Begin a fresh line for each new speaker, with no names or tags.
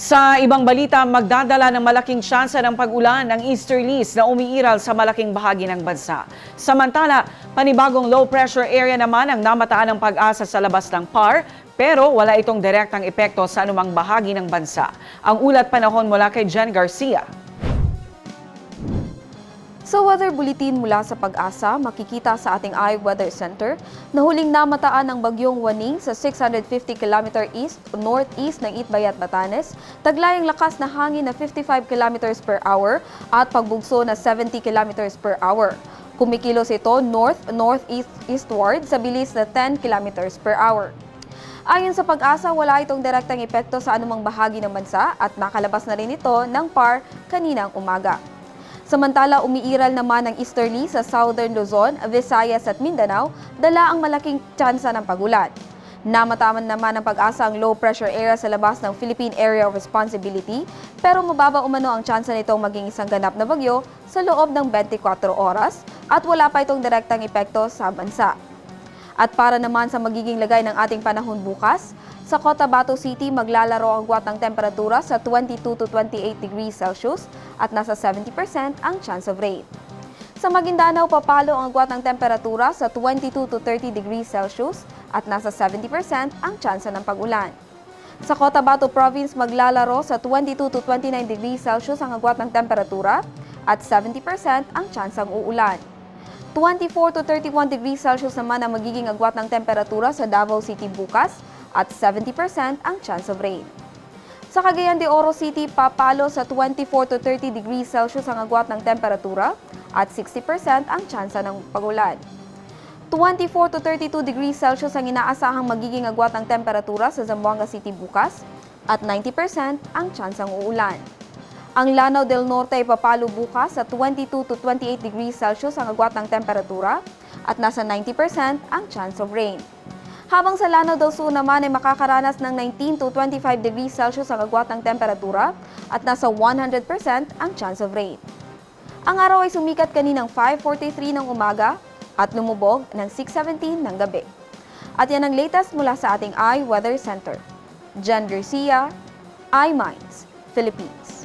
Sa ibang balita, magdadala ng malaking tsansa ng pag-ulan ng easterlies na umiiral sa malaking bahagi ng bansa. Samantala, panibagong low pressure area naman ang namataan ng pag-asa sa labas ng PAR, pero wala itong direktang epekto sa anumang bahagi ng bansa. Ang ulat panahon mula kay Jen Garcia.
Sa weather bulletin mula sa pag-asa, makikita sa ating iWeather Center na huling namataan ng bagyong Waning sa 650 km east northeast ng Itbayat, Batanes, taglayang lakas na hangin na 55 km per hour at pagbugso na 70 km per hour. Kumikilos ito north-northeast eastward sa bilis na 10 km per hour. Ayon sa pag-asa, wala itong direktang epekto sa anumang bahagi ng bansa at nakalabas na rin ito ng PAR kaninang umaga. Samantala, umiiral naman ang easterly sa southern Luzon, Visayas at Mindanao, dala ang malaking tsansa ng pagulan. Namataman naman ng pag-asa ang low pressure area sa labas ng Philippine Area of Responsibility, pero mababa umano ang tsansa nitong maging isang ganap na bagyo sa loob ng 24 oras at wala pa itong direktang epekto sa bansa. At para naman sa magiging lagay ng ating panahon bukas, sa Cotabato City maglalaro ang ng temperatura sa 22 to 28 degrees Celsius at nasa 70% ang chance of rain. Sa Maguindanao, papalo ang agwat ng temperatura sa 22 to 30 degrees Celsius at nasa 70% ang chance ng pag-ulan. Sa Cotabato Province, maglalaro sa 22 to 29 degrees Celsius ang agwat ng temperatura at 70% ang chance ng uulan. 24 to 31 degrees Celsius naman ang magiging agwat ng temperatura sa Davao City bukas at 70% ang chance of rain. Sa Cagayan de Oro City, papalo sa 24 to 30 degrees Celsius ang agwat ng temperatura at 60% ang tsansa ng pagulan. 24 to 32 degrees Celsius ang inaasahang magiging agwat ng temperatura sa Zamboanga City bukas at 90% ang tsansang uulan. Ang Lanao del Norte ay papalo bukas sa 22 to 28 degrees Celsius ang agwat ng temperatura at nasa 90% ang chance of rain. Habang sa Lanao del Sur naman ay makakaranas ng 19 to 25 degrees Celsius ang agwat ng temperatura at nasa 100% ang chance of rain. Ang araw ay sumikat kaninang 5.43 ng umaga at lumubog ng 6.17 ng gabi. At yan ang latest mula sa ating iWeather Center. Jen Garcia, iMinds, Philippines.